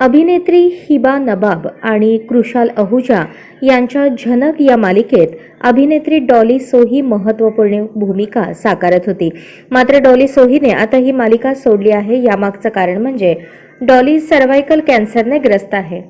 अभिनेत्री हिबा नबाब आणि कृशाल अहुजा यांच्या झनक या मालिकेत अभिनेत्री डॉली सोही महत्त्वपूर्ण भूमिका साकारत होती. मात्र डॉली सोहीने आता ही मालिका सोडली आहे. यामागचं कारण म्हणजे डॉली सर्वायकल कॅन्सरने ग्रस्त आहे.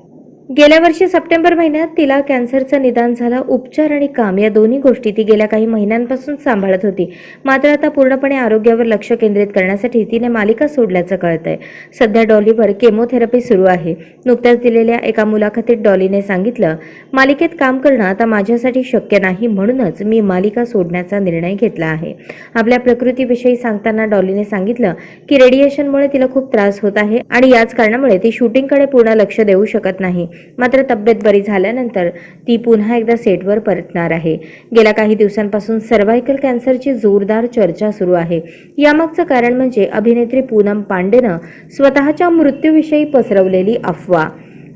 गेल्या वर्षी सप्टेंबर महिन्यात तिला कॅन्सरचं निदान झालं. उपचार आणि काम या दोन्ही गोष्टी ती गेल्या काही महिन्यांपासून सांभाळत होती. मात्र आता पूर्णपणे आरोग्यावर लक्ष केंद्रित करण्यासाठी तिने मालिका सोडल्याचं कळतंय. सध्या डॉलीवर केमोथेरपी सुरू आहे. नुकत्याच दिलेल्या एका मुलाखतीत डॉलीने सांगितलं मालिकेत काम करणं आता माझ्यासाठी शक्य नाही म्हणूनच मी मालिका सोडण्याचा निर्णय घेतला आहे. आपल्या प्रकृतीविषयी सांगताना डॉलीने सांगितलं की रेडिएशनमुळे तिला खूप त्रास होत आहे आणि याच कारणामुळे ती शूटिंगकडे पूर्ण लक्ष देऊ शकत नाही. मात्र तब्येत बरी झाल्यानंतर ती पुन्हा एकदा सेटवर परतणार आहे. गेल्या काही दिवसांपासून सर्व्हायकल कॅन्सरची जोरदार चर्चा सुरू आहे. यामागचं कारण म्हणजे अभिनेत्री पूनम पांडेनं स्वतःच्या मृत्यूविषयी पसरवलेली अफवा.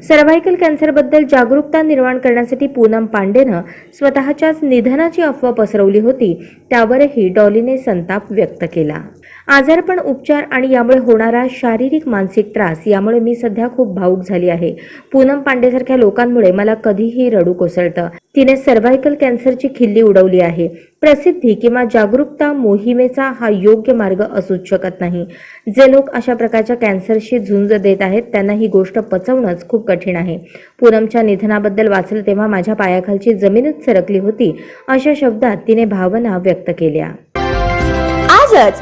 सर्व्हायकल कॅन्सरबद्दल जागरूकता निर्माण करण्यासाठी पूनम पांडेनं स्वतःच्याच निधनाची अफवा पसरवली होती त्यावरही डॉलीने संताप व्यक्त केला. आजारपण उपचार आणि यामुळे होणारा शारीरिक मानसिक त्रास यामुळे मी सध्या खूप भावूक झाली आहे. पूनम पांडेसारख्या लोकांमुळे मला कधीही रडू कोसळतं. तिने सर्व्हायकल कॅन्सरची खिल्ली उडवली आहे. प्रसिद्धी किंवा जागरूकता मोहिमेचा हा योग्य मार्ग असूच शकत नाही. जे लोक अशा प्रकारच्या कॅन्सरशी झुंज देत आहेत त्यांना ही गोष्ट पचवणंच खूप कठीण आहे. पूनमच्या निधनाबद्दल वाचलं तेव्हा माझ्या पायाखालची जमीनच सरकली होती अशा शब्दात तिने भावना व्यक्त केल्या. आजच